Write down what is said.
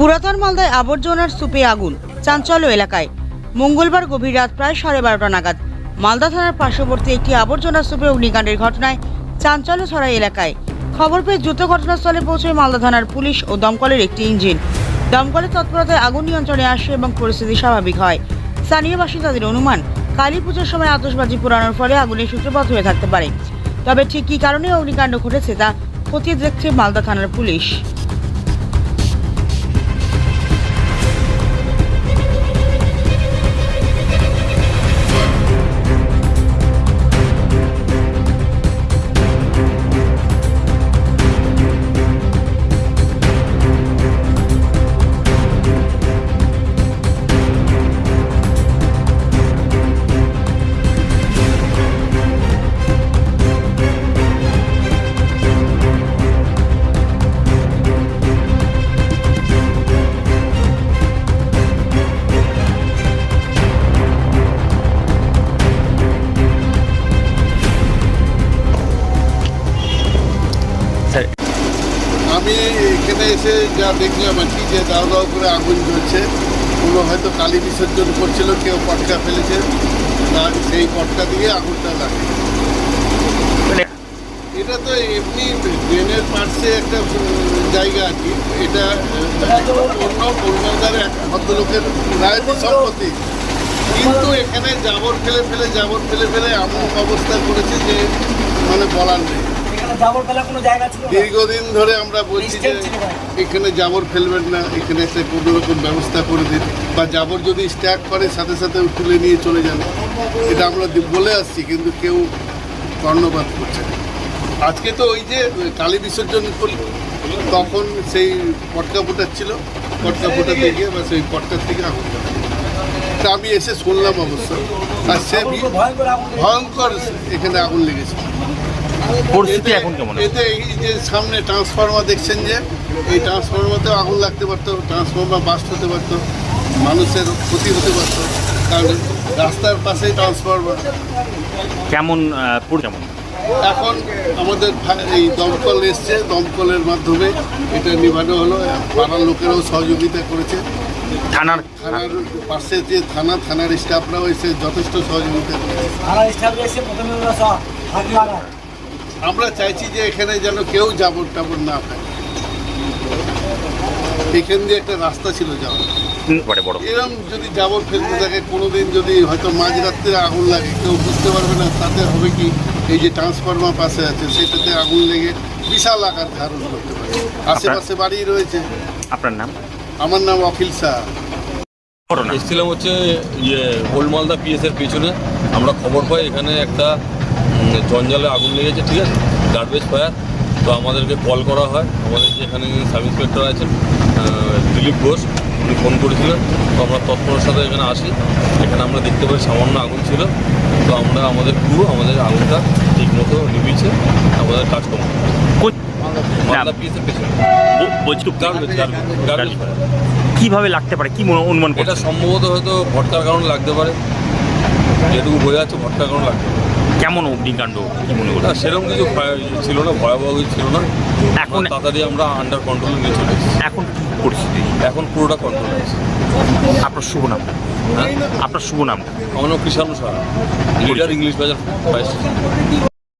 পুরাতন মালদায় আবর্জনার স্তূপে আগুন, চাঞ্চল্য এলাকায়। মঙ্গলবার গভীর রাত প্রায় সাড়ে বারোটা নাগাদ মালদা থানার পার্শ্ববর্তী একটি আবর্জনা স্তূপে অগ্নিকাণ্ডের ঘটনায় চাঞ্চল্য ছড়ায় এলাকায়। খবর পেয়ে দ্রুত ঘটনাস্থলে পৌঁছয় মালদা থানার পুলিশ ও দমকলের একটি ইঞ্জিন। দমকলের তৎপরতায় আগুন নিয়ন্ত্রণে আসে এবং পরিস্থিতি স্বাভাবিক হয়। স্থানীয় বাসিন্দাদের অনুমান, কালী পুজোর সময় আতশবাজি পোড়ানোর ফলে আগুনের সূত্রপাত হয়ে থাকতে পারে। তবে ঠিক কী কারণে অগ্নিকাণ্ড ঘটেছে তা খতিয়ে দেখছে মালদা থানার পুলিশ। স্যার। আমি এখানে এসে যা দেখলাম আর কি যে দাও দাও করে আগুন জ্বলছে কোনো হয়তো কালী বিসর্জন করছিল কেউ পটকা ফেলেছে তার সেই পটকা দিয়ে আগুনটা লাগে মানে এটা তো এমনি ড্রেনের পার্শ্বে একটা জায়গা আর কি। এটা অন্য কলকাতার এক ভদ্রলোকের রায়তি সম্পত্তি। কিন্তু এখানে জাবর ফেলে ফেলে জাবর ফেলে ফেলে এমন অবস্থা করেছে যে মানে বলার নেই। ছিল দীর্ঘদিন ধরে আমরা বলছি যে ছিল। এখানে জাবর ফেলবেন না এখানে একটা কোনো রকম ব্যবস্থা করে দিন। বা জাবর যদি স্ট্যাক করে সাথে সাথে তুলে নিয়ে চলে যান। এটা আমরা বলে আসছি কিন্তু কেউ কর্ণপাত করছে না। আজকে তো ওই যে কালী বিসর্জন করল তখন সেই পটকা ফোটাচ্ছিল পটকা ফোটাতে গিয়ে বা সেই পটকার থেকে আগুন তা আমি এসে শুনলাম অবশ্য। আর সে ভয়ঙ্কর ভয়ঙ্কর এখানে আগুন লেগেছে। পরিস্থিতি এখন কেমন এতে এই যে সামনে ট্রান্সফরমার দেখছেন যে এই ট্রান্সফরমারতেও আগুন লাগতে পারতো ট্রান্সফরমার বাস্ট হতে পারতো মানুষের ক্ষতি হতে পারতো কারণ রাস্তার পাশেই ট্রান্সফরমার কেমন কেমন? এখন আমাদের এই দমকল এসছে দমকলের মাধ্যমে এটা নিভানো হলো পাড়ার লোকেরাও সহযোগিতা করেছে। থানার? থানার পাশে যে থানা থানার স্টাফরাও এসে যথেষ্ট সহযোগিতা করেছে। থানার স্টাফ এসে প্রথমে ওরা সব হাত লাগায় আমরা চাইছি যে এখানে যেন কেউ জাবর টাবর না ফেলে এখান দিয়ে একটা রাস্তা ছিল যাওয়ার। হুম, বড় বড়। এরকম যদি জাবর ফেলতে থাকে কোনোদিন যদি হয়তো মাঝরাত্রে আগুন লাগে কেউ বুঝতে পারবে না তাতে হবে কি এই যে ট্রান্সফরমার পাশে আছে সেটাতে আগুন লেগে বিশাল আকার ধারণ করতে পারে। আশেপাশে বাড়ি রয়েছে। আপনার নাম? আমার নাম অখিল শাহ। এসেছিলাম হচ্ছে ইয়ে ওল্ড মালদা পিএসের পেছনে। আমরা খবর পাই এখানে একটা জঞ্জালে আগুন লেগেছে ঠিক আছে? গার্বেজ ফায়ার তো আমাদেরকে কল করা হয়। আমাদের যে এখানে সাব ইন্সপেক্টর আছেন দিলীপ ঘোষ উনি ফোন করেছিলেন। তো আমরা তৎপরের সাথে এখানে আসি। এখানে আমরা দেখতে পাই সামান্য আগুন ছিল। তো আমরা আমাদের ক্রু আমাদের আগুনটা ঠিক মতো নিভিয়েছে। আমাদের কাজকর্ম। কীভাবে লাগতে পারে? কি মনে- অনুমান এটা সম্ভবত হয়তো ভটকার কারণে লাগতে পারে। যেটুকু বোঝা যাচ্ছে ভটকার কারণে লাগতে পারে। কেমন অগ্নিকাণ্ড কি মনে না সেরকম কিছু ভয় ছিল না ভয়াবহ কিছু ছিল না। এখন- এখন তাড়াতাড়ি আমরা আন্ডার কন্ট্রোলে নিয়ে চলে এসেছি। এখন কি পরিস্থিতি? এখন পুরোটা কন্ট্রোলে আছে। আপনার শুভ নাম? হ্যাঁ? আপনার শুভ নাম? আমার নাম Krishanu Saha. Leader English Bazar fire station